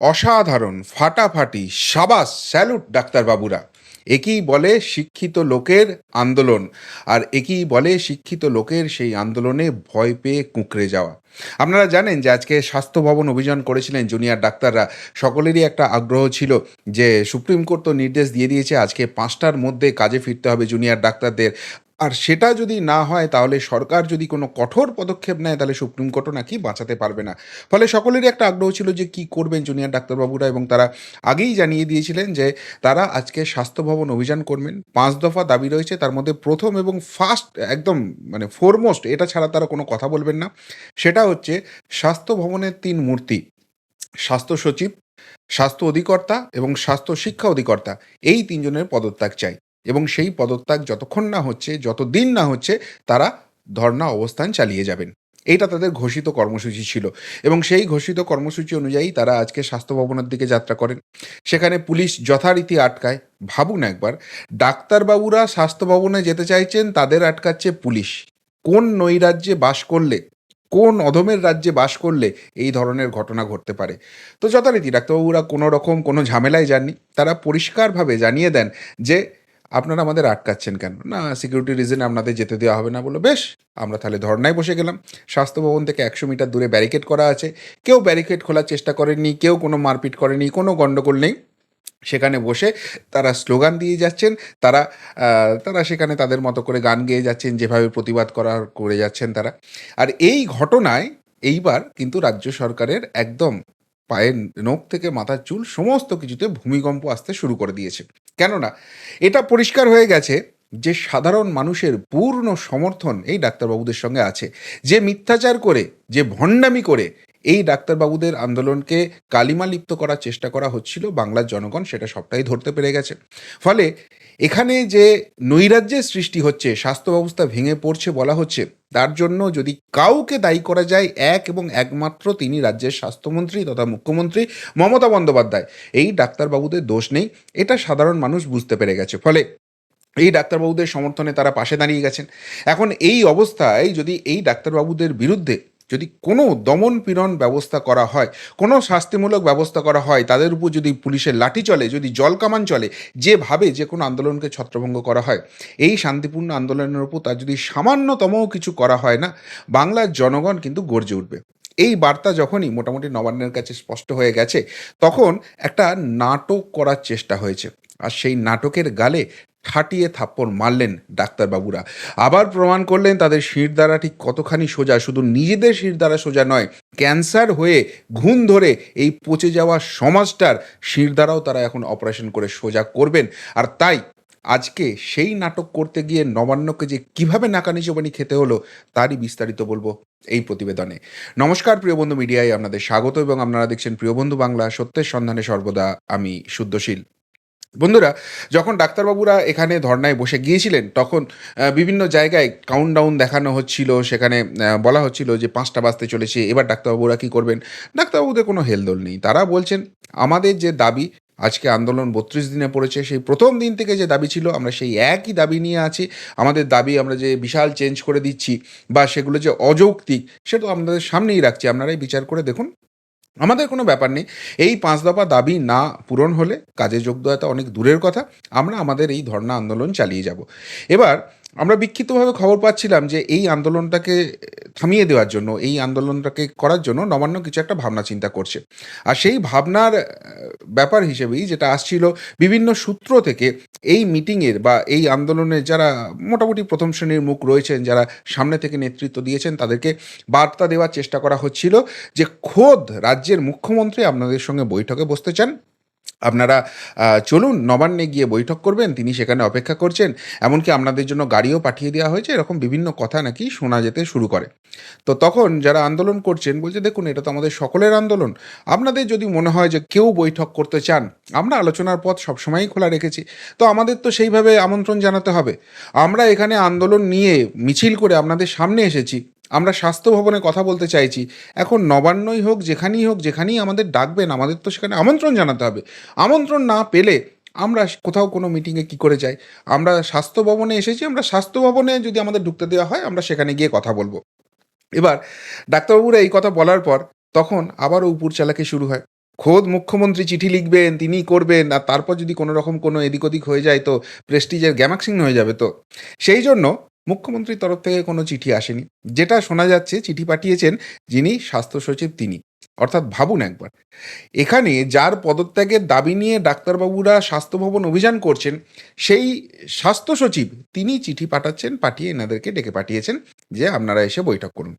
অসাধারণ, ফাটাফাটি, সাবাস, স্যালুট ডাক্তারবাবুরা। একেই বলে শিক্ষিত লোকের আন্দোলন, আর একেই বলে শিক্ষিত লোকের সেই আন্দোলনে ভয় পেয়ে কুঁকড়ে যাওয়া। আপনারা জানেন যে আজকে স্বাস্থ্য ভবন অভিযান করেছিলেন জুনিয়র ডাক্তাররা। সকলেরই একটা আগ্রহ ছিল যে সুপ্রিম কোর্ট তো নির্দেশ দিয়ে দিয়েছে, আজকে পাঁচটার মধ্যে কাজে ফিরতে হবে জুনিয়র ডাক্তারদের। আর সেটা যদি না হয়, তাহলে সরকার যদি কোনো কঠোর পদক্ষেপ নেয়, তাহলে সুপ্রিম কোর্টও নাকি বাঁচাতে পারবে না। ফলে সকলেরই একটা আগ্রহ ছিল যে কি করবেন জুনিয়র ডাক্তারবাবুরা এবং তারা আগেই জানিয়ে দিয়েছিলেন যে তারা আজকে স্বাস্থ্য ভবন অভিযান করবেন। পাঁচ দফা দাবি রয়েছে, তার মধ্যে প্রথম এবং ফার্স্ট একদম মানে ফোরমোস্ট এটা ছাড়া তারা কোনো কথা বলবেন না। সেটা হচ্ছে স্বাস্থ্য ভবনের তিন মূর্তি, স্বাস্থ্য সচিব, স্বাস্থ্য অধিকর্তা এবং স্বাস্থ্য শিক্ষা অধিকর্তা। এই তিনজনের পদত্যাগ চাই। এবং সেই পদত্যাগ যতক্ষণ না হচ্ছে, যতদিন না হচ্ছে, তারা ধর্ণা অবস্থান চালিয়ে যাবেন। এইটা তাদের ঘোষিত কর্মসূচি ছিল এবং সেই ঘোষিত কর্মসূচি অনুযায়ী তারা আজকে স্বাস্থ্য ভবনের দিকে যাত্রা করেন। সেখানে পুলিশ যথারীতি আটকায়। ভাবুন একবার, ডাক্তারবাবুরা স্বাস্থ্য ভবনে যেতে চাইছেন, তাদের আটকাচ্ছে পুলিশ। কোন নৈরাজ্যে বাস করলে, কোন অধমের রাজ্যে বাস করলে এই ধরনের ঘটনা ঘটতে পারে? তো যথারীতি ডাক্তারবাবুরা কোনো রকম কোনো ঝামেলায় যাননি। তারা পরিষ্কারভাবে জানিয়ে দেন যে আপনারা আমাদের আটকাচ্ছেন কেন? না সিকিউরিটি রিজনে আপনাদের যেতে দেওয়া হবে না বলো বেশ, আমরা তাহলে ধর্নায় বসে গেলাম। স্বাস্থ্য ভবন থেকে একশো মিটার দূরে ব্যারিকেড করা আছে। কেউ ব্যারিকেড খোলার চেষ্টা করেনি কেউ কোনো মারপিট করেনি, কোনো গণ্ডগোল নেই। সেখানে বসে তারা স্লোগান দিয়ে যাচ্ছেন, তারা তারা সেখানে তাদের মতো করে গান গেয়ে যাচ্ছেন, যেভাবে প্রতিবাদ করার করে যাচ্ছেন তারা। আর এই ঘটনায় এইবার কিন্তু রাজ্য সরকারের একদম পায়ের নখ থেকে মাথার চুল সমস্ত কিছুতে ভূমিকম্প আসতে শুরু করে দিয়েছে। কেননা, এটা পরিষ্কার হয়ে গেছে যে সাধারণ মানুষের পূর্ণ সমর্থন এই ডাক্তারবাবুদের সঙ্গে আছে। যে মিথ্যাচার করে, যে ভণ্ডামি করে এই ডাক্তারবাবুদের আন্দোলনকে কালিমা লিপ্ত করার চেষ্টা করা হচ্ছিল, বাংলার জনগণ সেটা সবটাই ধরতে পেরে গেছে। ফলে এখানে যে নৈরাজ্যের সৃষ্টি হচ্ছে স্বাস্থ্য ব্যবস্থা ভেঙে পড়ছে বলা হচ্ছে তার জন্য যদি কাউকে দায়ী করা যায়, এক এবং একমাত্র তিনি রাজ্যের স্বাস্থ্যমন্ত্রী তথা মুখ্যমন্ত্রী মমতা বন্দ্যোপাধ্যায়। এই ডাক্তারবাবুদের দোষ নেই, এটা সাধারণ মানুষ বুঝতে পেরে গেছে। ফলে এই ডাক্তারবাবুদের সমর্থনে তারা পাশে দাঁড়িয়ে গেছেন। এখন এই অবস্থায় যদি এই ডাক্তারবাবুদের বিরুদ্ধে যদি কোনো দমন পীড়ন ব্যবস্থা করা হয়, কোনো শাস্তিমূলক ব্যবস্থা করা হয়, তাদের উপর যদি পুলিশের লাঠি চলে, যদি জল কামান চলে, যেভাবে যে কোনো আন্দোলনকে ছত্রভঙ্গ করা হয়, এই শান্তিপূর্ণ আন্দোলনের উপর তার যদি সামান্যতমও কিছু করা হয় না, বাংলার জনগণ কিন্তু গর্জে উঠবে। এই বার্তা যখনই মোটামুটি নবান্নের কাছে স্পষ্ট হয়ে গেছে, তখন একটা নাটক করার চেষ্টা হয়েছে। আর সেই নাটকের গালে ঠাটিয়ে থাপ্পড় মারলেন ডাক্তারবাবুরা। আবার প্রমাণ করলেন তাদের শিরদাঁড়া ঠিক কতখানি সোজা, শুধু নিজেদের শিরদাঁড়া সোজা নয়, ক্যান্সার হয়ে ঘুণ ধরে এই পচে যাওয়া সমাজটার শিরদাঁড়াও তারা এখন অপারেশন করে সোজা করবেন। আর তাই আজকে সেই নাটক করতে গিয়ে নবান্নকে যে কীভাবে নাকানি চোবানি খেতে হলো, তারই বিস্তারিত বলব এই প্রতিবেদনে। নমস্কার প্রিয় বন্ধু মিডিয়ায়, আপনাদের স্বাগত এবং আপনারা দেখছেন প্রিয় বন্ধু বাংলা সত্যের সন্ধানে সর্বদা, আমি শুদ্ধশীল। বন্ধুরা, যখন ডাক্তারবাবুরা এখানে ধর্নায় বসে গিয়েছিলেন, তখন বিভিন্ন জায়গায় কাউন্টডাউন দেখানো হচ্ছিল, সেখানে বলা হচ্ছিল যে পাঁচটা বাজতে চলেছে, এবার ডাক্তারবাবুরা কি করবেন? ডাক্তারবাবুদের কোনো হেলদোল নেই। তারা বলছেন, আমাদের যে দাবি, আজকে আন্দোলন বত্রিশ দিনে পড়েছে, সেই প্রথম দিন থেকে যে দাবি ছিল, আমরা সেই একই দাবি নিয়ে আছি। আমাদের দাবি আমরা যে বিশাল চেঞ্জ করে দিচ্ছি, বা সেগুলো যে অযৌক্তিক, সেটা আমাদের সামনেই রাখছি। আপনারাই বিচার করে দেখুন আমাদের কোনো ব্যাপার নেই। এই পাঁচ দফা দাবি না পূরণ হলে কাজে যোগ দেওয়াটা অনেক দূরের কথা। আমরা আমাদের এই ধর্ণা আন্দোলন চালিয়ে যাব। এবার আমরা বিক্ষিপ্তভাবে খবর পাচ্ছিলাম যে এই আন্দোলনটাকে থামিয়ে দেওয়ার জন্য, এই আন্দোলনটাকে করার জন্য নবান্ন কিছু একটা ভাবনা চিন্তা করছে। আর সেই ভাবনার ব্যাপার হিসেবেই যেটা আসছিল, বিভিন্ন সূত্র থেকে এই মিটিংয়ের বা এই আন্দোলনের যারা মোটামুটি প্রথম শ্রেণির মুখ রয়েছেন, যারা সামনে থেকে নেতৃত্ব দিয়েছেন, তাদেরকে বার্তা দেওয়ার চেষ্টা করা হচ্ছিল যে খোদ রাজ্যের মুখ্যমন্ত্রী আপনাদের সঙ্গে বৈঠকে বসতে চান। আপনারা চলুন নবান্নে গিয়ে বৈঠক করবেন, তিনি সেখানে অপেক্ষা করছেন। এমনকি আপনাদের জন্য গাড়িও পাঠিয়ে দেওয়া হয়েছে, এরকম বিভিন্ন কথা নাকি শোনা যেতে শুরু করে। তো তখন যারা আন্দোলন করছেন, বলছে, দেখুন, এটা তো আমাদের সকলের আন্দোলন। আপনাদের যদি মনে হয় যে কেউ বৈঠক করতে চান, আমরা আলোচনার পথ সবসময়ই খোলা রেখেছি। তো আমাদের তো সেইভাবে আমন্ত্রণ জানাতে হবে। আমরা এখানে আন্দোলন নিয়ে মিছিল করে আপনাদের সামনে এসেছি। আমরা স্বাস্থ্য ভবনে কথা বলতে চাইছি। এখন নবান্নই হোক, যেখানেই হোক, যেখানেই আমাদের ডাকবেন, আমাদের তো সেখানে আমন্ত্রণ জানাতে হবে। আমন্ত্রণ না পেলে আমরা কোথাও কোনো মিটিংয়ে কি করে যাই? আমরা স্বাস্থ্য ভবনে এসেছি, আমরা স্বাস্থ্য ভবনে যদি আমাদের ঢুকতে দেওয়া হয়, আমরা সেখানে গিয়ে কথা বলব। এবার ডাক্তারবাবুরা এই কথা বলার পর তখন আবারও উপর চালাকে শুরু হয়। খোদ মুখ্যমন্ত্রী চিঠি লিখবেন তিনি করবেন, আর তারপর যদি কোনো রকম কোনো এদিক ওদিক হয়ে যায় তো প্রেস্টিজের গ্যামাক্সিং হয়ে যাবে তো। সেই জন্য মুখ্যমন্ত্রীর তরফ থেকে কোনো চিঠি আসেনি। যেটা শোনা যাচ্ছে, চিঠি পাঠিয়েছেন যিনি স্বাস্থ্য সচিব তিনি। অর্থাৎ ভাবুন একবার। এখানে যার পদত্যাগের দাবি নিয়ে ডাক্তারবাবুরা স্বাস্থ্য ভবন অভিযান করছেন, সেই স্বাস্থ্য সচিব তিনি চিঠি পাঠাচ্ছেন, পাঠিয়ে এনাদেরকে ডেকে পাঠিয়েছেন যে আপনারা এসে বৈঠক করুন।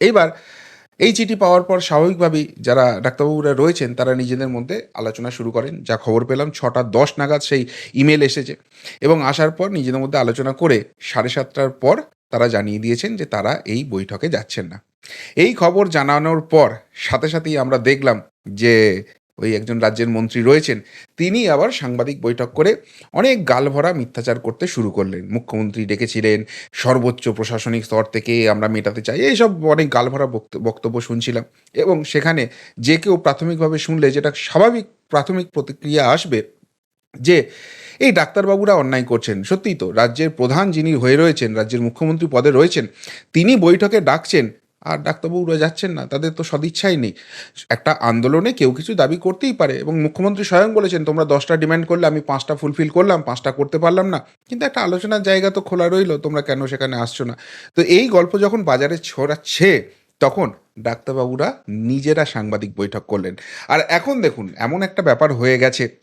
এইবার এই চিঠি পাওয়ার পর স্বাভাবিকভাবেই যারা ডাক্তারবাবুরা রয়েছেন, তারা নিজেদের মধ্যে আলোচনা শুরু করেন। যা খবর পেলাম, ছটা দশ নাগাদ সেই ইমেল এসেছে এবং আসার পর নিজেদের মধ্যে আলোচনা করে সাড়ে সাতটার পর তারা জানিয়ে দিয়েছেন যে তারা এই বৈঠকে যাচ্ছেন না। এই খবর জানানোর পর সাথে সাথেই আমরা দেখলাম যে ওই একজন রাজ্যের মন্ত্রী রয়েছেন, তিনি আবার সাংবাদিক বৈঠক করে অনেক গালভরা মিথ্যাচার করতে শুরু করলেন। মুখ্যমন্ত্রী ডেকেছিলেন, সর্বোচ্চ প্রশাসনিক স্তর থেকে আমরা মেটাতে চাই, এইসব অনেক গালভরা বক্ত- বক্তব্য শুনছিলাম। এবং সেখানে যে কেউ প্রাথমিকভাবে শুনলে যেটা স্বাভাবিক প্রাথমিক প্রতিক্রিয়া আসবে, যে এই ডাক্তারবাবুরা অন্যায় করছেন। সত্যিই তো, রাজ্যের প্রধান যিনি হয়ে রয়েছেন, রাজ্যের মুখ্যমন্ত্রী পদে রয়েছেন, তিনি বৈঠকে ডাকছেন আর ডাক্তারবাবুরা যাচ্ছেন না, তাদের তো সদিচ্ছাই নেই। একটা আন্দোলনে কেউ কিছু দাবি করতেই পারে এবং মুখ্যমন্ত্রী স্বয়ং বলেছেন, তোমরা দশটা ডিমান্ড করলে, আমি পাঁচটা ফুলফিল করলাম, পাঁচটা করতে পারলাম না। কিন্তু একটা আলোচনার জায়গা তো খোলা রইল, তোমরা কেন সেখানে আসছো না? তো এই গল্প যখন বাজারে ছড়াচ্ছে, তখন ডাক্তারবাবুরা নিজেরা সাংবাদিক বৈঠক করলেন। আর এখন দেখুন, এমন একটা ব্যাপার হয়ে গেছে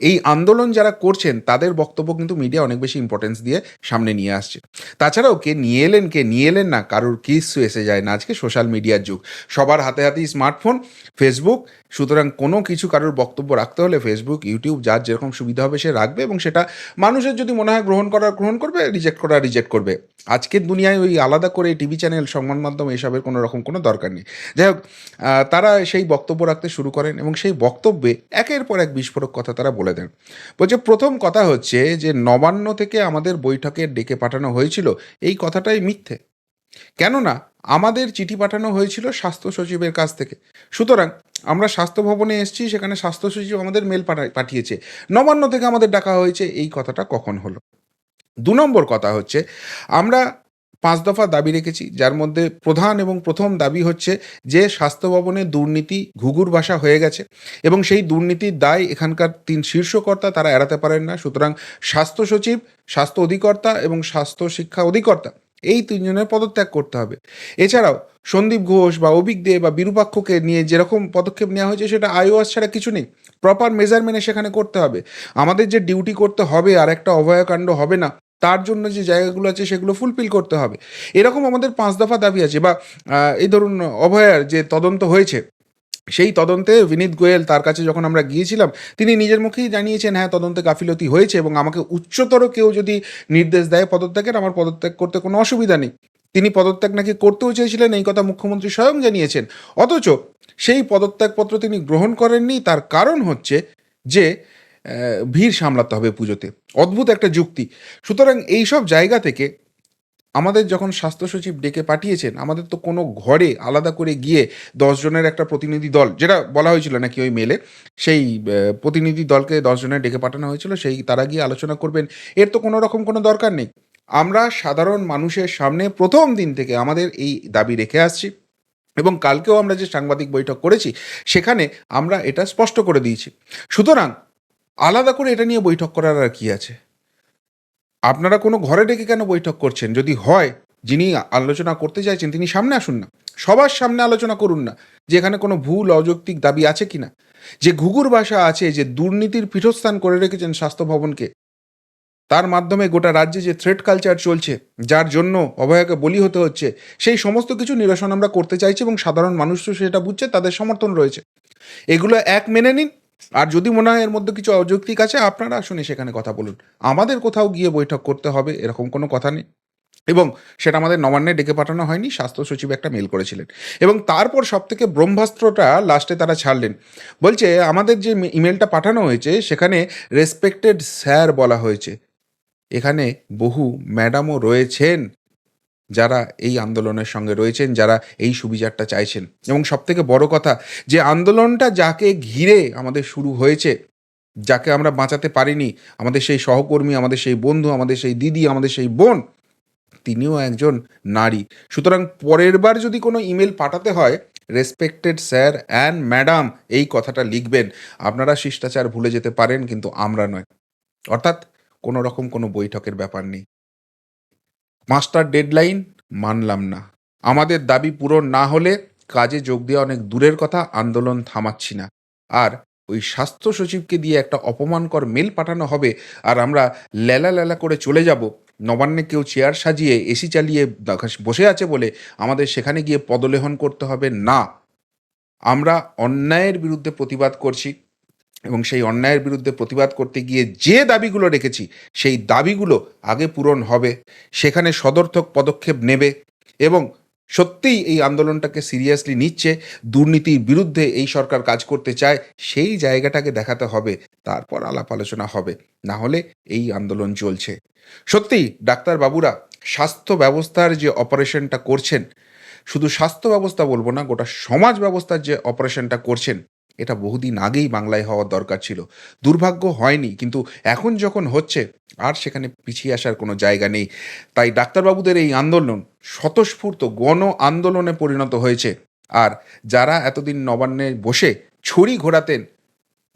এই আন্দোলন যারা করছেন, তাদের বক্তব্য কিন্তু মিডিয়া অনেক বেশি ইম্পর্টেন্স দিয়ে সামনে নিয়ে আসছে। তাছাড়াও কে নিয়ে এলেন, কে নিয়ে এলেন না, কারোর কিছু এসে যায় না আজকে সোশ্যাল মিডিয়ার যুগ। সবার হাতে হাতেই স্মার্টফোন ফেসবুক সুতরাং কোনো কিছু কারোর বক্তব্য রাখতে হলে ফেসবুক ইউটিউব যার যেরকম সুবিধা হবে সে রাখবে এবং সেটা মানুষের যদি মনে হয় গ্রহণ করার, গ্রহণ করবে রিজেক্ট করা রিজেক্ট করবে। আজকের দুনিয়ায় ওই আলাদা করে টিভি চ্যানেল সংবাদ মাধ্যম এসবের কোনো রকম কোনো দরকার নেই। যাই হোক তারা সেই বক্তব্য রাখতে শুরু করেন এবং সেই বক্তব্যে একের পর এক বিস্ফোরক কথা তারা বলে দেন। বলছে, প্রথম কথা হচ্ছে যে, নবান্ন থেকে আমাদের বৈঠকে ডেকে পাঠানো হয়েছিল, এই কথাটাই মিথ্যে। কেননা, আমাদের চিঠি পাঠানো হয়েছিল স্বাস্থ্য সচিবের কাছ থেকে। সুতরাং, আমরা স্বাস্থ্য ভবনে এসেছি, সেখানে স্বাস্থ্য সচিব আমাদের মেল পাঠা- পাঠিয়েছে। নবান্ন থেকে আমাদের ডাকা হয়েছে, এই কথাটা কখন হলো? দু নম্বর কথা হচ্ছে, আমরা পাঁচ দফা দাবি রেখেছি, যার মধ্যে প্রধান এবং প্রথম দাবি হচ্ছে যে স্বাস্থ্য ভবনে দুর্নীতি ঘুঘুর ভাষা হয়ে গেছে এবং সেই দুর্নীতির দায় এখানকার তিন শীর্ষকর্তা, তারা এড়াতে পারেন না। সুতরাং স্বাস্থ্য সচিব, স্বাস্থ্য অধিকর্তা এবং স্বাস্থ্য শিক্ষা অধিকর্তা, এই তিনজনের পদত্যাগ করতে হবে। এছাড়াও সন্দীপ ঘোষ বা অভিক দে বা বিরূপাক্ষকে নিয়ে যেরকম পদক্ষেপ নেওয়া হয়েছে, সেটা আইওয়াস ছাড়া কিছু নেই। প্রপার মেজারমেন্টে সেখানে করতে হবে। আমাদের যে ডিউটি করতে হবে, আর একটা অভয়াকাণ্ড হবে না তার জন্য যে জায়গাগুলো আছে সেগুলো ফুলফিল করতে হবে। এরকম আমাদের পাঁচ দফা দাবি আছে বা এই ধরুন অভয়ার যে তদন্ত হয়েছে, সেই তদন্তে বিনীত গোয়েল তার কাছে যখন আমরা গিয়েছিলাম, তিনি নিজের মুখেই জানিয়েছেন হ্যাঁ তদন্তে গাফিলতি হয়েছে এবং আমাকে উচ্চতর কেউ যদি নির্দেশ দেয় পদত্যাগের, আমার পদত্যাগ করতে কোনো অসুবিধা নেই। তিনি পদত্যাগ নাকি করতেও চেয়েছিলেন, এই কথা মুখ্যমন্ত্রী স্বয়ং জানিয়েছেন। অথচ সেই পদত্যাগপত্র তিনি গ্রহণ করেননি, তার কারণ হচ্ছে যে ভিড় সামলাতে হবে পুজোতে। অদ্ভুত একটা যুক্তি। সুতরাং এইসব জায়গা থেকে আমাদের যখন স্বাস্থ্য সচিব ডেকে পাঠিয়েছেন, আমাদের তো কোনো ঘরে আলাদা করে গিয়ে দশ জনের একটা প্রতিনিধি দল, যেটা বলা হয়েছিল নাকি ওই মেলে, সেই প্রতিনিধি দলকে দশ জনের ডেকে পাঠানো হয়েছিল, সেই, তারা গিয়ে আলোচনা করবেন। এর তো কোনো রকম কোনো দরকার নেই। আমরা সাধারণ মানুষের সামনে প্রথম দিন থেকে আমাদের এই দাবি রেখে আসছি এবং কালকেও আমরা যে সাংবাদিক বৈঠক করেছি, সেখানে আমরা এটা স্পষ্ট করে দিয়েছি। সুতরাং আলাদা করে এটা নিয়ে বৈঠক করার আর কি আছে? আপনারা কোনো ঘরে ডেকে কেন বৈঠক করছেন? যদি হয়, যিনি আলোচনা করতে চাইছেন, তিনি সামনে আসুন না। সবার সামনে আলোচনা করুন না যে এখানে কোনো ভুল, অযৌক্তিক দাবি আছে কিনা যে ঘুঘুর ভাষা আছে, যে দুর্নীতির পীঠস্থান করে রেখেছেন স্বাস্থ্য ভবনকে, তার মাধ্যমে গোটা রাজ্যে যে থ্রেড কালচার চলছে, যার জন্য অভয়াকে বলি হতে হচ্ছে, সেই সমস্ত কিছু নিরসন আমরা করতে চাইছি এবং সাধারণ মানুষও সেটা বুঝছে, তাদের সমর্থন রয়েছে। এগুলো এক মেনে নিন আর যদি মনে হয় এর মধ্যে কিছু অযৌক্তিক আছে, আপনারা আসুন সেখানে কথা বলুন। আমাদের কোথাও গিয়ে বৈঠক করতে হবে, এরকম কোনো কথা নেই। এবং সেটা আমাদের নবান্নে ডেকে পাঠানো হয়নি, স্বাস্থ্য সচিব একটা মেল করেছিলেন। এবং তারপর সব থেকে ব্রহ্মাস্ত্রটা লাস্টে তারা ছাড়লেন। বলছে, আমাদের যে ইমেলটা পাঠানো হয়েছে, সেখানে রেসপেক্টেড স্যার বলা হয়েছে। এখানে বহু ম্যাডামও রয়েছেন। যারা এই আন্দোলনের সঙ্গে রয়েছেন, যারা এই সুবিচারটা চাইছেন। এবং সব থেকে বড় কথা, যে আন্দোলনটা যাকে ঘিরে আমাদের শুরু হয়েছে, যাকে আমরা বাঁচাতে পারিনি, আমাদের সেই সহকর্মী, আমাদের সেই বন্ধু, আমাদের সেই দিদি, আমাদের সেই বোন, তিনিও একজন নারী। সুতরাং পরের বার যদি কোনো ইমেল পাঠাতে হয়, রেসপেক্টেড স্যার অ্যান্ড ম্যাডাম এই কথাটা লিখবেন। আপনারা শিষ্টাচার ভুলে যেতে পারেন, কিন্তু আমরা নয়। অর্থাৎ কোনো রকম কোনো বৈঠকের ব্যাপার নেই। মাস্টার ডেডলাইন মানলাম না। আমাদের দাবি পূরণ না হলে কাজে যোগ দেওয়া অনেক দূরের কথা, আন্দোলন থামাচ্ছি না। আর ওই স্বাস্থ্য সচিবকে দিয়ে একটা অপমানকর মেল পাঠানো হবে আর আমরা লেলা লেলা করে চলে যাব। নবান্নে কেউ চেয়ার সাজিয়ে, এসি চালিয়ে বসে আছে বলে আমাদের সেখানে গিয়ে পদলেহন করতে হবে না। আমরা অন্যায়ের বিরুদ্ধে প্রতিবাদ করছি। এবং সেই অন্যায়ের বিরুদ্ধে প্রতিবাদ করতে গিয়ে যে দাবিগুলো রেখেছি, সেই দাবিগুলো আগে পূরণ হবে। সেখানে সদর্থক পদক্ষেপ নেবে এবং সত্যিই এই আন্দোলনটাকে সিরিয়াসলি নিচ্ছে। দুর্নীতির বিরুদ্ধে এই সরকার কাজ করতে চায়, সেই জায়গাটাকে দেখাতে হবে। তারপর আলাপ আলোচনা হবে। না হলে এই আন্দোলন চলছে। সত্যিই ডাক্তারবাবুরা স্বাস্থ্য ব্যবস্থার যে অপারেশনটা করছেন, শুধু স্বাস্থ্য ব্যবস্থা বলব না, গোটা সমাজ ব্যবস্থার যে অপারেশনটা করছেন এটা বহুদিন আগেই বাংলায় হওয়ার দরকার ছিল। দুর্ভাগ্য হয়নি, কিন্তু এখন যখন হচ্ছে, আর সেখানে পিছিয়ে আসার কোনো জায়গা নেই। তাই ডাক্তারবাবুদের এই আন্দোলন স্বতঃস্ফূর্ত গণ আন্দোলনে পরিণত হয়েছে। আর যারা এতদিন নবান্নে বসে ছড়ি ঘোরাতেন,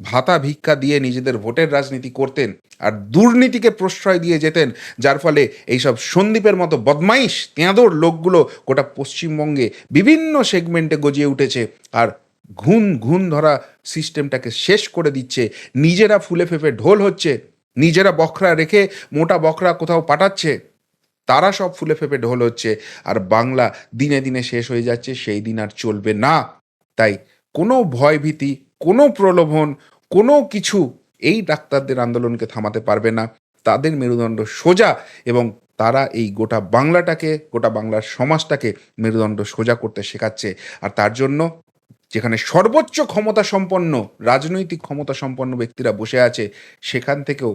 ভাতা ভিক্ষা দিয়ে নিজেদের ভোটের রাজনীতি করতেন, আর দুর্নীতিকে প্রশ্রয় দিয়ে যেতেন, যার ফলে এইসব সন্দীপের মতো বদমাইশ তেঁদর লোকগুলো গোটা পশ্চিমবঙ্গে বিভিন্ন সেগমেন্টে গজিয়ে উঠেছে। আর ঘুণ ঘুণ ধরা সিস্টেমটাকে শেষ করে দিচ্ছে। নিজেরা ফুলে ফেপে ঢোল হচ্ছে, নিজেরা বখরা রেখে মোটা বখরা কোথাও পাঠাচ্ছে, তারা সব ফুলে ফেপে ঢোল হচ্ছে। আর বাংলা দিনে দিনে শেষ হয়ে যাচ্ছে, সেই দিন আর চলবে না। তাই কোনো ভয়ভীতি, কোনো প্রলোভন, কোনো কিছু এই ডাক্তারদের আন্দোলনকে থামাতে পারবে না। তাদের মেরুদণ্ড সোজা এবং তারা এই গোটা বাংলাটাকে, গোটা বাংলার সমাজটাকে মেরুদণ্ড সোজা করতে শেখাচ্ছে। আর তার জন্য যেখানে সর্বোচ্চ ক্ষমতা সম্পন্ন রাজনৈতিক ক্ষমতা সম্পন্ন ব্যক্তিরা বসে আছে, সেখান থেকেও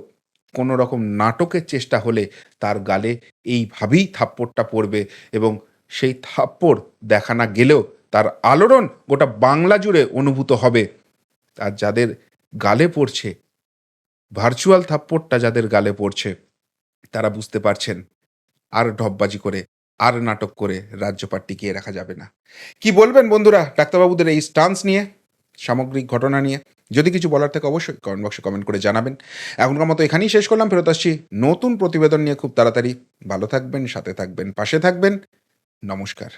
কোনো রকম নাটকের চেষ্টা হলে তার গালে এইভাবেই থাপ্পড়টা পড়বে এবং সেই থাপ্পড় দেখা না গেলেও তার আলোড়ন গোটা বাংলা জুড়ে অনুভূত হবে। আর যাদের গালে পড়ছে ভার্চুয়াল থাপ্পড়টা যাদের গালে পড়ছে, তারা বুঝতে পারছেন, আর ঢপবাজি করে আর নাটক করে রাজ্যপাট টিকিয়ে রাখা যাবে না। কি বলবেন বন্ধুরা ডাক্তারবাবুদের এই স্টান্স নিয়ে, সামগ্রিক ঘটনা নিয়ে? যদি কিছু বলার থাকে অবশ্যই কমেন্ট বক্সে কমেন্ট করে জানাবেন। এখনকার মতো এখানেই শেষ করলাম, ফেরত আসছি নতুন প্রতিবেদন নিয়ে খুব তাড়াতাড়ি। ভালো থাকবেন, সাথে থাকবেন, পাশে থাকবেন। নমস্কার।